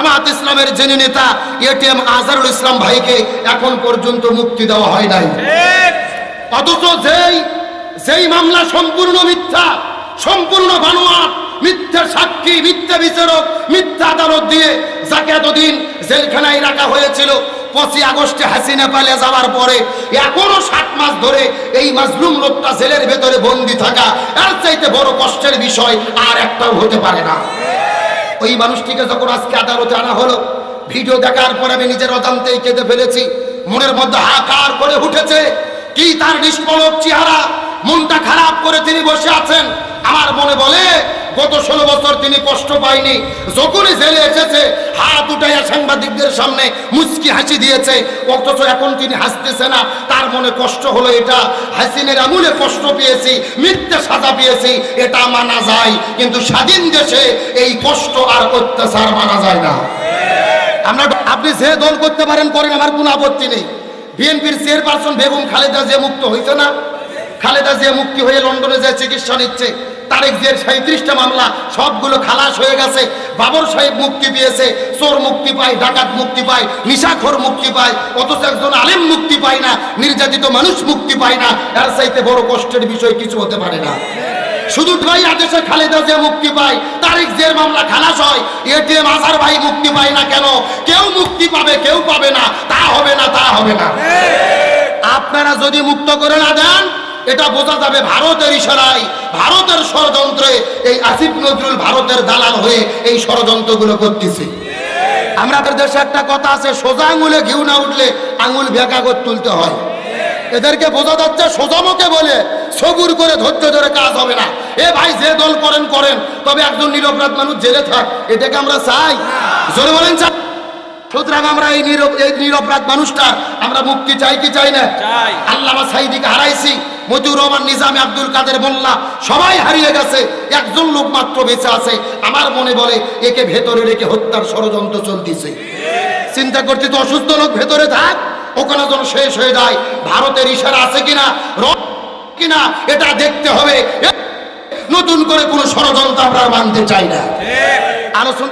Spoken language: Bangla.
জামাত ইসলামের যিনি নেতা এটিএম আজহারুল ইসলাম ভাইকে এখন পর্যন্ত মুক্তি দেওয়া হয় নাই। অথচ যেই যেই মামলা সম্পূর্ণ মিথ্যা সম্পূর্ণ বানোয়াট মিথ্যা সাক্ষী মিথ্যা বিচারক মিথ্যা আদালত দিয়ে যাকে এতদিন জেলখানায় রাখা হয়েছিল পঁচিশ আগস্টে হাসিনা পালিয়ে যাওয়ার পরে এখনও সাত মাস ধরে এই মাজলুম লোকটা জেলের ভেতরে বন্দি থাকা এর চাইতে বড় কষ্টের বিষয় আর একটাও হতে পারে না। ওই মানুষটিকে যখন আজকে আদালতে আনা হলো, ভিডিও দেখার পর আমি নিজের অজান্তেই কেঁদে ফেলেছি, মনের মধ্যে হাকার করে উঠেছে, কি তার নিষ্পলক চেহারা, মনটা খারাপ করে তিনি বসে আছেন, আমার মনে বলে, গত ষোলো বছর তিনি কষ্ট পায়নি। যখনই জেলে এসেছে, হাত উঠাইয়া সাংবাদিকদের সামনে মুচকি হাসি দিয়েছে। অথচ এখন তিনি হাসতেছে না, তার মনে কষ্ট হলো এটা। হাসিনের আমুলে কষ্ট পেয়েছি, মিথ্যে সাজা পেয়েছি, এটা মানা যায়। কিন্তু স্বাধীন দেশে এই কষ্ট আর অত্যাচার মানা যায় না। আমরা আপনি যে দল করতে পারেন, করেন, আমার কোনো আপত্তি নেই। বিএনপির চেয়ারপারসন বেগম খালেদা যে মুক্ত হয়েছে না? খালেদা যে মুক্তি হয়ে লন্ডনে যে চিকিৎসা নিচ্ছে তারেক জিয়ার সাঁত্রিশটা মামলা সবগুলো খালাস হয়ে গেছে। বাবর সাহেব মুক্তি পেয়েছে চোর মুক্তি পায় ডাকাত মুক্তি পায় নিশাখোর মুক্তি পায় অথচ একজন আলেম মুক্তি পায় না নির্যাতিত মানুষ মুক্তি পায় না এর চাইতে বড় কষ্টের বিষয় কিছু হতে পারে না। শুধু ভাই আদেশে খালেদা যে মুক্তি পায় তারিখ জের মামলা খালাস হয় এটিএম আসার ভাই মুক্তি পায় না কেন? কেউ মুক্তি পাবে কেউ পাবে না তা হবে না তা হবে না। আপনারা যদি মুক্ত করে না দেন এটা বোঝা যাবে ভারতের ইশারায় ভারতের ষড়যন্ত্রে এই আসিফ নজরুল ভারতের দালাল হয়ে এই ষড়যন্ত্রগুলো করতেছে। আমাদের দেশে একটা কথা আছে সোজা আঙুলে ঘিউ না উঠলে আঙুল ভেকা করে তুলতে হয়। এদেরকে বোঝা যাচ্ছে সোজামকে বলে সবুর করে ধৈর্য ধরে কাজ হবে না। এ ভাই যে দল করেন করেন। তবে একজন নিরপরাধ মানুষ জেলে থাক এটাকে আমরা চাই। জোরে বলেন চাই। সুতরাং আমরা এই নিরপরাধ মানুষটা আমরা মুক্তি চাই কি চাই না? চাই। আল্লামা সাইদিকে হারাইছি। মতিউর রহমান নিজামে আব্দুল কাদের মোল্লা সবাই হারিয়ে গেছে। একজন লোক মাত্র বেঁচে আছে। আমার মনে বলে একে ভেতরে রেখে হত্যার ষড়যন্ত্র চলতেছে। চিন্তা করছি তো অসুস্থ লোক ভেতরে থাক ওখানে যেন শেষ হয়ে যায়। ভারতের ইশারা আছে কিনা? কিনা? এটা দেখতে হবে। নতুন করে কোনো ষড়যন্ত্র আমরা মানতে চাই না। আলোচনা